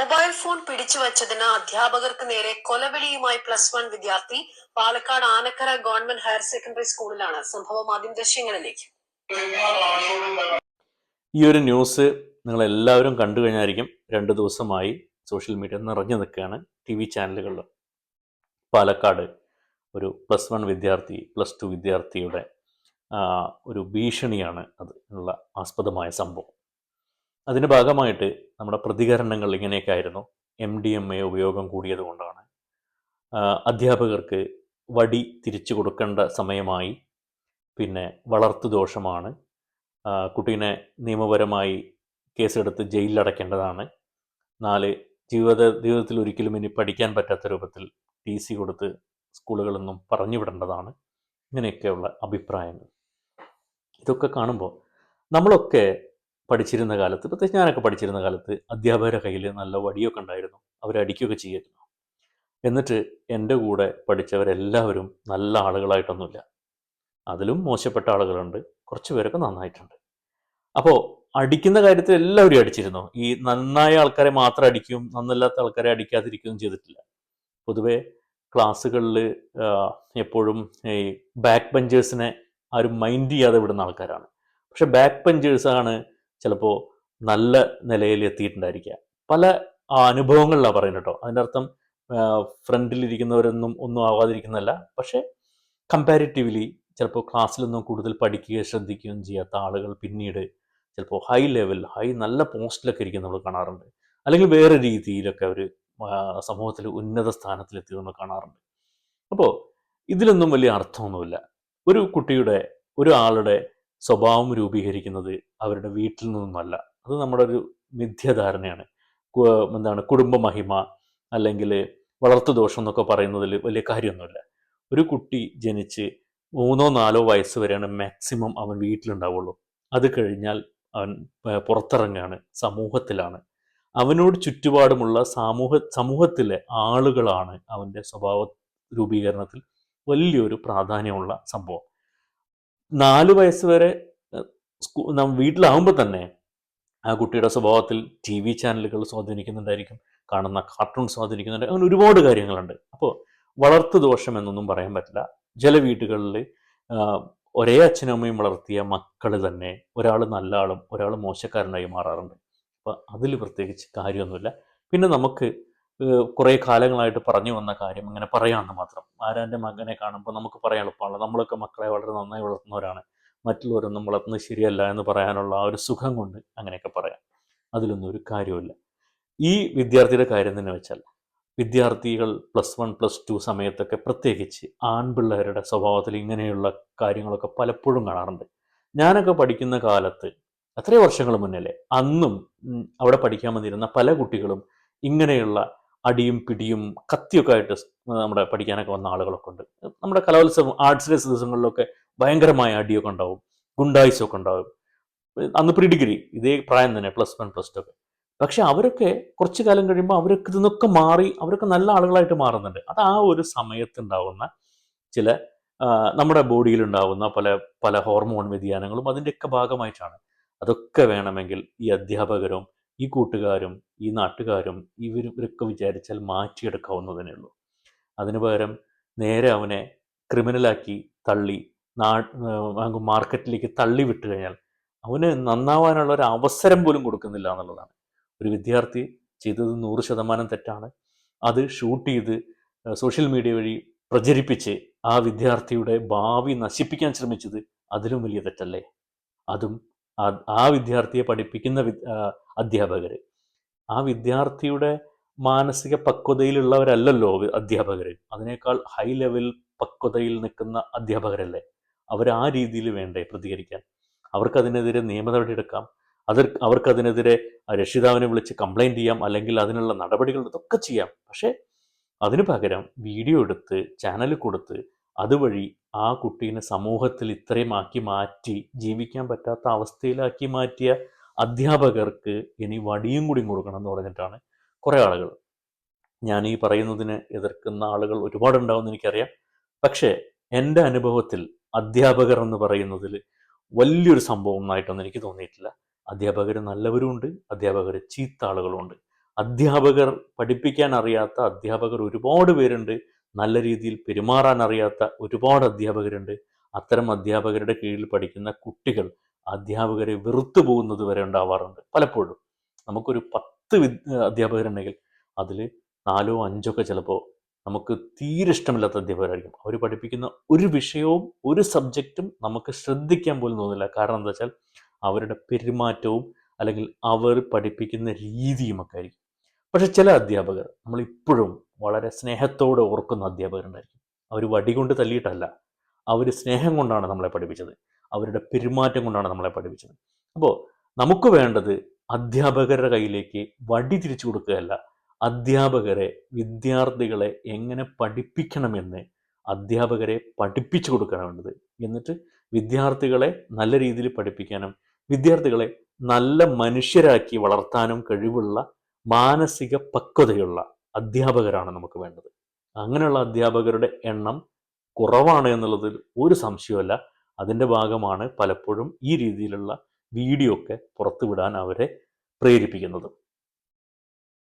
Mobile phone പിടിച്ചു വച്ചതിന് അധ്യാപകർക്ക് നേരെ കൊലവിളിയുമായി പ്ലസ് വൺ വിദ്യാർത്ഥി Palakkad Anakkara government higher secondary സ്കൂളിലാണ് സംഭവം ആദ്യം ദൃശ്യങ്ങളിലേക്ക്. ഈ ഒരു ന്യൂസ് നിങ്ങൾ എല്ലാവരും കണ്ടു കഴിഞ്ഞായിരിക്കും. രണ്ടു ദിവസമായി സോഷ്യൽ മീഡിയ നിറഞ്ഞു നിൽക്കുകയാണ് ടി വി ചാനലുകളിൽ. പാലക്കാട് ഒരു പ്ലസ് വൺ വിദ്യാർത്ഥി പ്ലസ് ടു വിദ്യാർത്ഥിയുടെ ഒരു ഭീഷണിയാണ് അത് ഉള്ള ആസ്പദമായ സംഭവം. അതിന്റെ ഭാഗമായിട്ട് നമ്മുടെ പ്രതികരണങ്ങൾ ഇങ്ങനെയൊക്കെ ആയിരുന്നു എം ഡി എം എ ഉപയോഗം കൂടിയത് കൊണ്ടാണ്. അധ്യാപകർക്ക് വടി തിരിച്ചു കൊടുക്കേണ്ട സമയമായി. പിന്നെ വളർത്തു ദോഷമാണ്. കുട്ടീനെ നിയമപരമായി കേസെടുത്ത് ജയിലിലടയ്ക്കേണ്ടതാണ്. നാല് ജീവിത ജീവിതത്തിൽ ഒരിക്കലും ഇനി പഠിക്കാൻ പറ്റാത്ത രൂപത്തിൽ ടി സി കൊടുത്ത് സ്കൂളുകളൊന്നും പറഞ്ഞു വിടേണ്ടതാണ്. ഇങ്ങനെയൊക്കെയുള്ള അഭിപ്രായങ്ങൾ. ഇതൊക്കെ കാണുമ്പോൾ നമ്മളൊക്കെ പഠിച്ചിരുന്ന കാലത്ത് പ്രത്യേകിച്ച് ഞാനൊക്കെ പഠിച്ചിരുന്ന കാലത്ത് അധ്യാപകരുടെ കയ്യിൽ നല്ല വടിയൊക്കെ ഉണ്ടായിരുന്നു. അവരടിക്കുകയൊക്കെ ചെയ്യായിരുന്നു എന്നിട്ട് എന്റെ കൂടെ പഠിച്ചവരെല്ലാവരും നല്ല ആളുകളായിട്ടൊന്നുമില്ല. അതിലും മോശപ്പെട്ട ആളുകളുണ്ട്. കുറച്ച് പേരൊക്കെ നന്നായിട്ടുണ്ട്. അപ്പോൾ അടിക്കുന്ന കാര്യത്തിൽ എല്ലാവരും അടിച്ചിരുന്നു. ഈ നന്നായ ആൾക്കാരെ മാത്രം അടിക്കും നന്നല്ലാത്ത ആൾക്കാരെ അടിക്കാതിരിക്കുകയും ചെയ്തിട്ടില്ല. പൊതുവേ ക്ലാസ്സുകളിൽ എപ്പോഴും ഈ ബാക്ക് ബെഞ്ചേഴ്സിനെ ആരും മൈൻഡ് ചെയ്യാതെ വിടുന്ന ആൾക്കാരാണ്. പക്ഷെ ബാക്ക് ബെഞ്ചേഴ്സാണ് ചിലപ്പോൾ നല്ല നിലയിൽ എത്തിയിട്ടുണ്ടായിരിക്കുക പല അനുഭവങ്ങളിലാണ് പറയുന്നത് കേട്ടോ. അതിന്റെ അർത്ഥം ഫ്രണ്ടിലിരിക്കുന്നവരൊന്നും ഒന്നും ആവാതിരിക്കുന്നതല്ല. പക്ഷേ കമ്പാരിറ്റീവ്ലി ചിലപ്പോൾ ക്ലാസ്സിലൊന്നും കൂടുതൽ പഠിക്കുകയും ശ്രദ്ധിക്കുകയും ചെയ്യാത്ത ആളുകൾ പിന്നീട് ചിലപ്പോൾ ഹൈ ലെവൽ ഹൈ നല്ല പോസ്റ്റിലൊക്കെ ഇരിക്കുന്ന നമ്മൾ കാണാറുണ്ട്. അല്ലെങ്കിൽ വേറെ രീതിയിലൊക്കെ അവർ സമൂഹത്തിൽ ഉന്നത സ്ഥാനത്തിലെത്തി നമ്മൾ കാണാറുണ്ട്. അപ്പോൾ ഇതിലൊന്നും വലിയ അർത്ഥമൊന്നുമില്ല. ഒരു കുട്ടിയുടെ ഒരു ആളുടെ സ്വഭാവം രൂപീകരിക്കുന്നത് അവരുടെ വീട്ടിൽ നിന്നല്ല അത് നമ്മുടെ ഒരു മിഥ്യധാരണയാണ്. എന്താണ് കുടുംബ മഹിമ അല്ലെങ്കിൽ വളർത്തു ദോഷം എന്നൊക്കെ പറയുന്നതിൽ വലിയ കാര്യമൊന്നുമില്ല. ഒരു കുട്ടി ജനിച്ച് മൂന്നോ നാലോ വയസ്സ് വരെയാണ് മാക്സിമം അവൻ വീട്ടിലുണ്ടാവുള്ളൂ. അത് കഴിഞ്ഞാൽ അവൻ പുറത്തിറങ്ങാണ് സമൂഹത്തിലാണ്. അവനോട് ചുറ്റുപാടുമുള്ള സമൂഹ സമൂഹത്തിലെ ആളുകളാണ് അവന്റെ സ്വഭാവ രൂപീകരണത്തിൽ വലിയൊരു പ്രാധാന്യമുള്ള സംഭവം. നാല് വയസ്സ് വരെ നാം വീട്ടിലാവുമ്പോൾ തന്നെ ആ കുട്ടിയുടെ സ്വഭാവത്തിൽ ടി വി ചാനലുകൾ സ്വാധീനിക്കുന്നുണ്ടായിരിക്കും. കാണുന്ന കാർട്ടൂൺ സ്വാധീനിക്കുന്നുണ്ട്. അങ്ങനെ ഒരുപാട് കാര്യങ്ങളുണ്ട്. അപ്പോൾ വളർത്തു ദോഷം എന്നൊന്നും പറയാൻ പറ്റില്ല. ചില വീടുകളിൽ ഒരേ അച്ഛനും അമ്മയും വളർത്തിയ മക്കൾ തന്നെ ഒരാൾ നല്ല ആളും ഒരാൾ മോശക്കാരനായി മാറാറുണ്ട്. അപ്പോൾ അതിൽ പ്രത്യേകിച്ച് കാര്യമൊന്നുമില്ല. പിന്നെ നമുക്ക് കുറേ കാലങ്ങളായിട്ട് പറഞ്ഞു വന്ന കാര്യം അങ്ങനെ പറയാമെന്ന് മാത്രം. ആരാന്റെ മകനെ കാണുമ്പോൾ നമുക്ക് പറയാൻ എളുപ്പമാണ്. നമ്മളൊക്കെ മക്കളെ വളരെ നന്നായി വളർത്തുന്നവരാണ്. മറ്റുള്ളവരൊന്നും വളർത്തുന്നത് ശരിയല്ല എന്ന് പറയാനുള്ള ആ ഒരു സുഖം കൊണ്ട് അങ്ങനെയൊക്കെ പറയാം. അതിലൊന്നും ഒരു കാര്യമില്ല ഈ വിദ്യാർത്ഥിയുടെ കാര്യം തന്നെ വെച്ചാൽ വിദ്യാർത്ഥികൾ പ്ലസ് വൺ പ്ലസ് ടു സമയത്തൊക്കെ പ്രത്യേകിച്ച് ആൺപിള്ളേരുടെ സ്വഭാവത്തിൽ ഇങ്ങനെയുള്ള കാര്യങ്ങളൊക്കെ പലപ്പോഴും കാണാറുണ്ട്. ഞാനൊക്കെ പഠിക്കുന്ന കാലത്ത് അത്രയും വർഷങ്ങൾ മുന്നല്ലേ അന്നും അവിടെ പഠിക്കാൻ വന്നിരുന്ന പല കുട്ടികളും ഇങ്ങനെയുള്ള അടിയും പിടിയും കത്തിയൊക്കെ ആയിട്ട് നമ്മുടെ പഠിക്കാനൊക്കെ വന്ന ആളുകളൊക്കെ ഉണ്ട്. നമ്മുടെ കലോത്സവം ആർട്സ് ഡേസ് ദിവസങ്ങളിലൊക്കെ ഭയങ്കരമായ അടിയൊക്കെ ഉണ്ടാവും. ഗുണ്ടായിസൊക്കെ ഉണ്ടാവും. അന്ന് പ്രീ ഡിഗ്രി ഇതേ പ്രായം തന്നെ പ്ലസ് വൺ പ്ലസ് ടു ഒക്കെ. പക്ഷെ അവരൊക്കെ കുറച്ചു കാലം കഴിയുമ്പോൾ അവരൊക്കെ ഇതൊക്കെ മാറി അവരൊക്കെ നല്ല ആളുകളായിട്ട് മാറുന്നുണ്ട്. അത് ആ ഒരു സമയത്തുണ്ടാവുന്ന ചില നമ്മുടെ ബോഡിയിൽ ഉണ്ടാവുന്ന പല പല ഹോർമോൺ വ്യതിയാനങ്ങളും അതിന്റെയൊക്കെ ഭാഗമായിട്ടാണ്. അതൊക്കെ വേണമെങ്കിൽ ഈ അധ്യാപകരും ഈ കൂട്ടുകാരും ഈ നാട്ടുകാരും ഇവരും ഇവരൊക്കെ വിചാരിച്ചാൽ മാറ്റിയെടുക്കാവുന്നതേ ഉള്ളൂ അതിനു പകരം നേരെ അവനെ ക്രിമിനലാക്കി തള്ളി നാ മാർക്കറ്റിലേക്ക് തള്ളി വിട്ട് കഴിഞ്ഞാൽ അവന് നന്നാവാനുള്ള ഒരു അവസരം പോലും കൊടുക്കുന്നില്ല എന്നുള്ളതാണ്. ഒരു വിദ്യാർത്ഥി ചെയ്തത് നൂറ് ശതമാനം തെറ്റാണ്. അത് ഷൂട്ട് ചെയ്ത് സോഷ്യൽ മീഡിയ വഴി പ്രചരിപ്പിച്ച് ആ വിദ്യാർത്ഥിയുടെ ഭാവി നശിപ്പിക്കാൻ ശ്രമിച്ചത് അതിലും വലിയ തെറ്റല്ലേ? അതും ആ- വിദ്യാർത്ഥിയെ പഠിപ്പിക്കുന്ന വി- ആ, വിദ്യാർത്ഥിയുടെ മാനസിക പക്വതയിലുള്ളവരല്ലല്ലോ അധ്യാപകർ അതിനേക്കാൾ ഹൈ ലെവൽ പക്വതയിൽ നിൽക്കുന്ന അധ്യാപകരല്ലേ? അവർ ആ രീതിയിൽ വേണ്ടേ പ്രതികരിക്കാൻ? അവർക്കതിനെതിരെ നിയമനടപടി എടുക്കാം. അത് അവർക്കതിനെതിരെ രക്ഷിതാവിനെ വിളിച്ച് കംപ്ലൈന്റ് ചെയ്യാം. അല്ലെങ്കിൽ അതിനുള്ള നടപടികൾ ഇതൊക്കെ ചെയ്യാം. പക്ഷേ അതിനു പകരം വീഡിയോ എടുത്ത് ചാനൽ കൊടുത്ത് അതുവഴി ആ കുട്ടീനെ സമൂഹത്തിൽ ഇത്രയും ആക്കി മാറ്റി ജീവിക്കാൻ പറ്റാത്ത അവസ്ഥയിലാക്കി മാറ്റിയ അധ്യാപകർക്ക് ഇനി വടിയും കൂടി കൊടുക്കണം എന്ന് പറഞ്ഞിട്ടാണ് കുറേ ആളുകൾ. ഞാൻ ഈ പറയുന്നതിനെ എതിർക്കുന്ന ആളുകൾ ഒരുപാടുണ്ടാവുമെന്ന് എനിക്കറിയാം. പക്ഷേ എന്റെ അനുഭവത്തിൽ അധ്യാപകർ എന്ന് പറയുന്നതിൽ വലിയൊരു സംഭവം ഒന്നായിട്ടൊന്നും എനിക്ക് തോന്നിയിട്ടില്ല. അധ്യാപകർ നല്ലവരുമുണ്ട് അധ്യാപകർ ചീത്ത ആളുകളുണ്ട് അധ്യാപകർ പഠിപ്പിക്കാൻ അറിയാത്ത അധ്യാപകർ ഒരുപാട് പേരുണ്ട്. നല്ല രീതിയിൽ പെരുമാറാൻ അറിയാത്ത ഒരുപാട് അധ്യാപകരുണ്ട്. അത്തരം അധ്യാപകരുടെ കീഴിൽ പഠിക്കുന്ന കുട്ടികൾ അധ്യാപകരെ വെറുത്തു പോകുന്നത് വരെ ഉണ്ടാവാറുണ്ട് പലപ്പോഴും. നമുക്കൊരു പത്ത് അധ്യാപകരുണ്ടെങ്കിൽ അതിൽ നാലോ അഞ്ചോ ഒക്കെ ചിലപ്പോൾ നമുക്ക് തീരെ ഇഷ്ടമില്ലാത്ത അധ്യാപകരായിരിക്കും. അവർ പഠിപ്പിക്കുന്ന ഒരു വിഷയവും ഒരു സബ്ജക്റ്റും നമുക്ക് ശ്രദ്ധിക്കാൻ പോലും തോന്നില്ല. കാരണം എന്താ വെച്ചാൽ അവരുടെ പെരുമാറ്റവും അല്ലെങ്കിൽ അവർ പഠിപ്പിക്കുന്ന രീതിയുമൊക്കെ ആയിരിക്കും. പക്ഷെ ചില അധ്യാപകർ നമ്മളിപ്പോഴും വളരെ സ്നേഹത്തോടെ ഓർക്കുന്ന അധ്യാപകരുണ്ടായിരിക്കും. അവർ വടി കൊണ്ട് തല്ലിയിട്ടല്ല. അവർ സ്നേഹം കൊണ്ടാണ് നമ്മളെ പഠിപ്പിച്ചത്. അവരുടെ പെരുമാറ്റം കൊണ്ടാണ് നമ്മളെ പഠിപ്പിച്ചത്. അപ്പോൾ നമുക്ക് വേണ്ടത് അധ്യാപകരുടെ കയ്യിലേക്ക് വടി തിരിച്ചു കൊടുക്കുകയല്ല അധ്യാപകരെ വിദ്യാർത്ഥികളെ എങ്ങനെ പഠിപ്പിക്കണമെന്ന് അധ്യാപകരെ പഠിപ്പിച്ചു കൊടുക്കണം വേണ്ടത് എന്നിട്ട് വിദ്യാർത്ഥികളെ നല്ല രീതിയിൽ പഠിപ്പിക്കാനും വിദ്യാർത്ഥികളെ നല്ല മനുഷ്യരാക്കി വളർത്താനും കഴിവുള്ള മാനസിക പക്വതയുള്ള അധ്യാപകരാണ് നമുക്ക് വേണ്ടത്. അങ്ങനെയുള്ള അധ്യാപകരുടെ എണ്ണം കുറവാണ് എന്നുള്ളതിൽ ഒരു സംശയമല്ല. അതിന്റെ ഭാഗമാണ് പലപ്പോഴും ഈ രീതിയിലുള്ള വീഡിയോ ഒക്കെ പുറത്തുവിടാൻ അവരെ പ്രേരിപ്പിക്കുന്നത്.